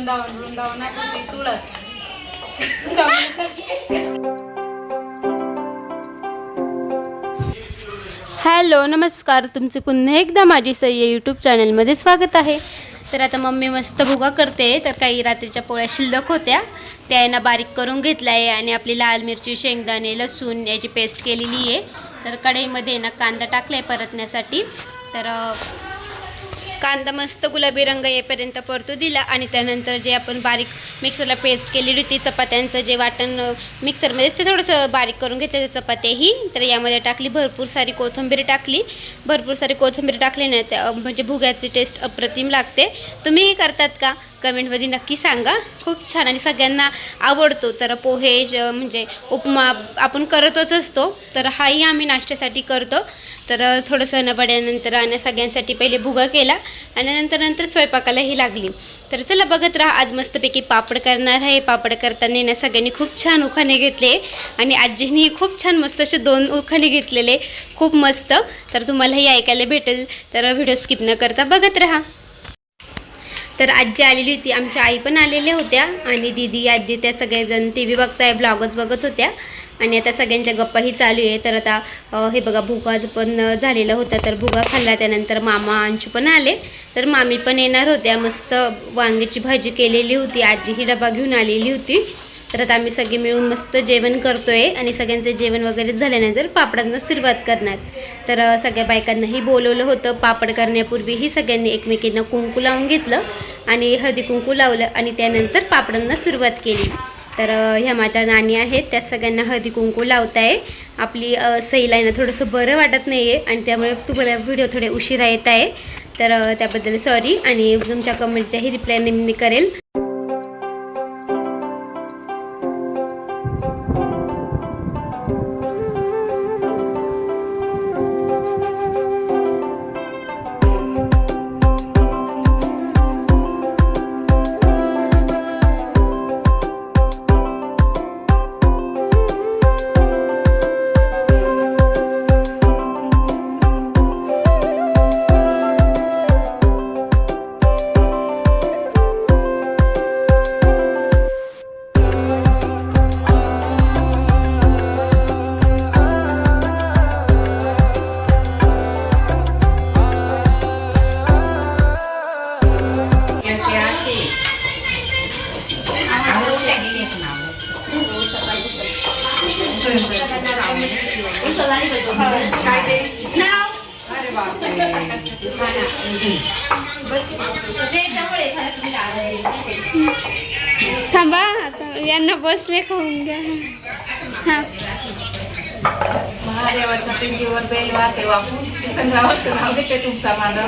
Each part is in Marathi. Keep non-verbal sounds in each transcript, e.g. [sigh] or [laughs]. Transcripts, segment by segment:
वृंदावन वृंदावनात होती तुळस. हॅलो नमस्कार. तुमचे पुन्हा एकदा माझी सय्य यूट्यूब चॅनलमध्ये स्वागत आहे. तर आता मम्मी मस्त भुगा करते. तर काही रात्रीच्या पोळ्या शिल्लक होत्या. त्या यांना बारीक करून घेतला आहे आणि आपली लाल मिरची शेंगदाणे लसूण याची पेस्ट केलेली आहे. तर कढईमध्ये ना कांदा टाकला आहे परतण्यासाठी. तर कांदा मस्त गुलाबी रंग येईपर्यंत परतू दिला आणि त्यानंतर जे आपण बारीक मिक्सरला पेस्ट केलेली होती चपात्यांचं जे वाटण मिक्सरमध्येच ते थोडंसं बारीक करून घेतलं चपात्याही. तर यामध्ये टाकली भरपूर सारी कोथिंबीर टाकली. भरपूर सारी कोथिंबीर टाकली नाही म्हणजे भुग्याची टेस्ट अप्रतिम लागते. तुम्हीही करतात का? कमेंटमध्ये नक्की सांगा. खूप छान आणि सगळ्यांना आवडतो. तर पोहे म्हणजे उपमा आपण करतच असतो. तर हाही आम्ही नाश्त्यासाठी करतो. तर थोडंसं नबड्यानंतर आणि सगळ्यांसाठी पहिले भुगा केला आणि नंतर नंतर स्वयंपाकालाही लागली. तर चला बघत राहा. आज मस्तपैकी पापड करणार आहे. पापड करताना ना सगळ्यांनी खूप छान उखाणे घेतले. आणि आजींनी खूप छान मस्त असे दोन उखाणे घेतलेले. खूप मस्त. तर तुम्हालाही ऐकायला भेटेल. तर व्हिडिओ स्किप न करता बघत राहा. तर आजी आलेली होती आमच्या आई पण आलेल्या होत्या आणि दीदी आजी त्या सगळेजण टी व्ही बघताय ब्लॉगच बघत होत्या. आणि आता सगळ्यांच्या गप्पाही चालू आहे. तर आता हे बघा भुगाज पण झालेला होता. तर भुगा खाल्ला त्यानंतर मामा अंशू पण आले. तर मामी पण येणार होत्या. मस्त वांग्याची भाजी केलेली होती. आजी ही डबा घेऊन आलेली होती. तर आता आम्ही सगळे मिळून मस्त जेवण करतोय. आणि सगळ्यांचं जेवण वगैरे झाल्यानंतर पापडांना सुरुवात करणार. तर सगळ्या बायकांनाही बोलवलं होतं. पापड करण्यापूर्वीही सगळ्यांनी एकमेकींना कुंकू लावून घेतलं. आणि हळदी कुंकू लावलं आणि त्यानंतर पापडांना सुरुवात केली. तर ह्या माझ्या नाणी आहेत त्या सगळ्यांना हळदी कुंकू लावताय. आपली अ, सईला आहे ना थोडंसं बरं वाटत नाही आहे आणि त्यामुळे तुम्हाला व्हिडिओ थोडे उशिरा येत आहे. तर त्याबद्दल सॉरी आणि तुमच्या कमेंटच्याही रिप्लाय नेहमी करेल. थांबा आता यांना बसले खाऊन घ्या. हां. महादेवाच्या पिंडीवर बेल वाहते वाहून संग्रामाचं नाव घेते तुमचा माझा.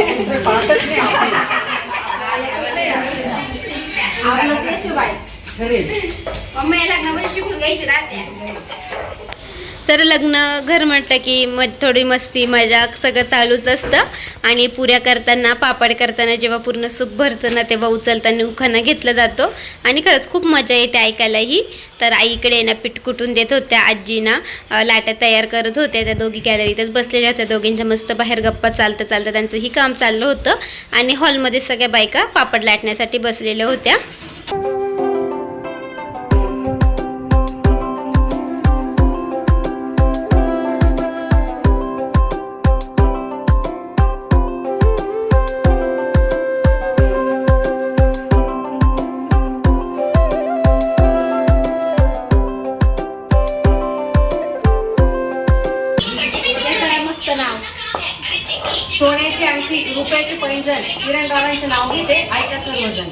तर लग्न घर म्हटलं की मग थोडी मस्ती मजाक सगळं चालूच असतं. आणि पुऱ्या करताना पापड करताना जेव्हा पूर्ण सूप भरतं ना तेव्हा उचलताना उखाणा घेतला जातो. आणि खरंच खूप मजा येते ऐकायलाही. तर आईकडे ना पीठ कुटून देत होत्या आजीना. अं, लाट्या तयार करत होत्या. त्या दोघी गॅलरीतच बसलेल्या होत्या. दोघींच्या मस्त बाहेर गप्पा चालतं चालतं त्यांचंही काम चाललं होतं. आणि हॉलमध्ये सगळ्या बायका पापड लाटण्यासाठी बसलेल्या होत्या. मस्त नाव? सोन्याची अंगठी रुपयाची पैंजण. किरणरावांचं नाव घेते ऐका सर्वजण.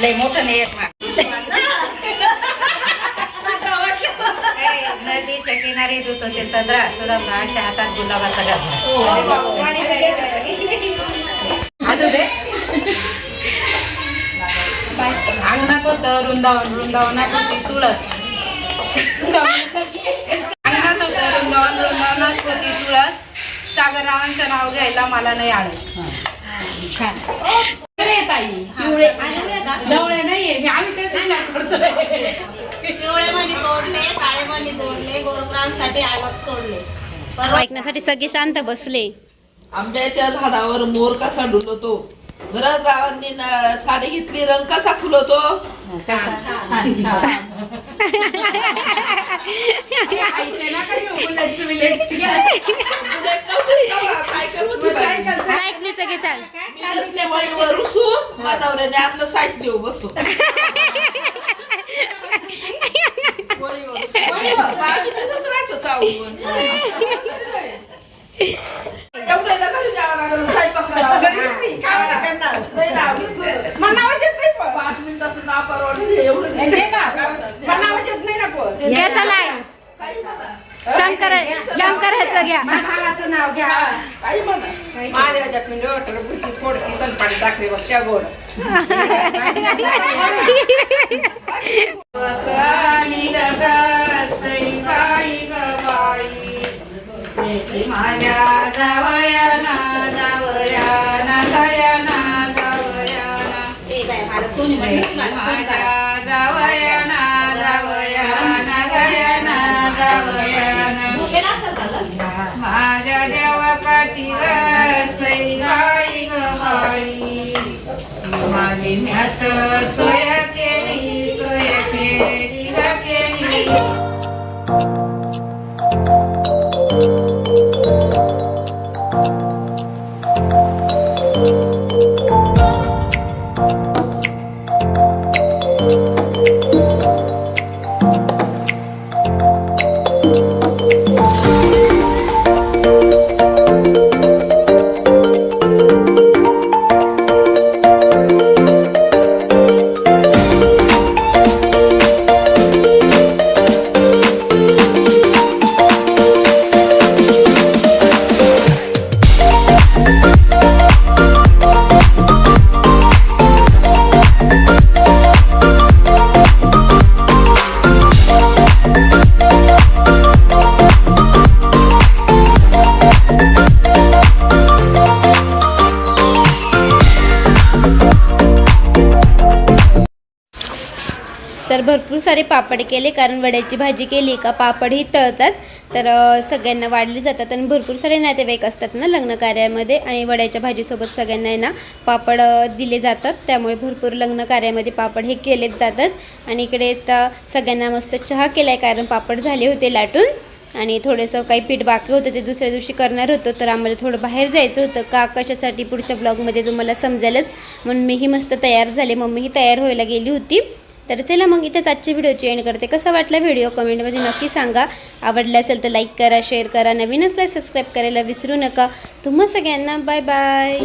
लय मोठं नाही एक किनारी दूत होते सदरा सुधामराच्या हातात गुलाबाचा गजरा. अंगणात होतं वृंदावन वृंदावनात होती तुळस. अंगणात होतं वृंदावन वृंदावनात होती तुळस. सागररावांचं नाव घ्यायला मला नाही आळस. छान. पिवळे ताई. पिवळे. डवळे नाहीये. हे आम्ही तेच विचार करतोय. पिवळे मणी तोडले काळे मणी जोडले गोरकरांसाठी आलाप सोडले. ऐकण्यासाठी सगळे शांत बसले. आंब्याच्या झाडावर मोर कसा डुलतो? भरत रावांनी न- साडी घेतली रंग कसा फुलवतो. [laughs] सायकलीचं घे चाल. आतलं सायकल बसू [laughs] बाकी तसंच राहायचो चावून एवढं नका रे जावं लागलं, स्वयंपाक करावा लागला. नाही ना, पाच घ्या चला. शंकर शंकराचं घ्या नाव घ्या. काही म्हणा महादेवाच्या पिंडीवर बुटी फोडकी सलपाडी साखरी बक्षा गोड माझ्या जावयाना गयाना जावयाना लेकी माझ्या जावयाना जावयाना गयाना जावयाना माझ्या देवकाची ग सई बाई ग बाई. माझी म्यात सोय तर भरपूर सारे पापड केले कारण वड्याची भाजी केली का पापडही तळतात. तर सगळ्यांना वाढली जातात आणि भरपूर सारे नातेवाईक असतात ना लग्न कार्यामध्ये आणि वड्याच्या भाजीसोबत सगळ्यांना ना पापड दिले जातात. त्यामुळे भरपूर लग्न कार्यामध्ये पापड हे केलेच जातात. आणि इकडे सगळ्यांना मस्त चहा केला आहे कारण पापड झाले होते लाटून. आणि थोडंसं काही पीठ बाकी होतं ते दुसऱ्या दिवशी करणार होतो. तर आम्हाला थोडं बाहेर जायचं होतं. का कशासाठी पुढच्या ब्लॉगमध्ये तुम्हाला समजायलंच. म्हणून मीही मस्त तयार झाले. मम्मीही तयार व्हायला गेली होती. तर चला मग इथेच आजच्या व्हिडिओची एंड करते. कसा वाटला व्हिडिओ कमेंटमध्ये नक्की सांगा. आवडला असेल तर लाईक करा शेअर करा. नवीन असल्यास सबस्क्राईब करायला विसरू नका. तुम्हा सगळ्यांना बाय बाय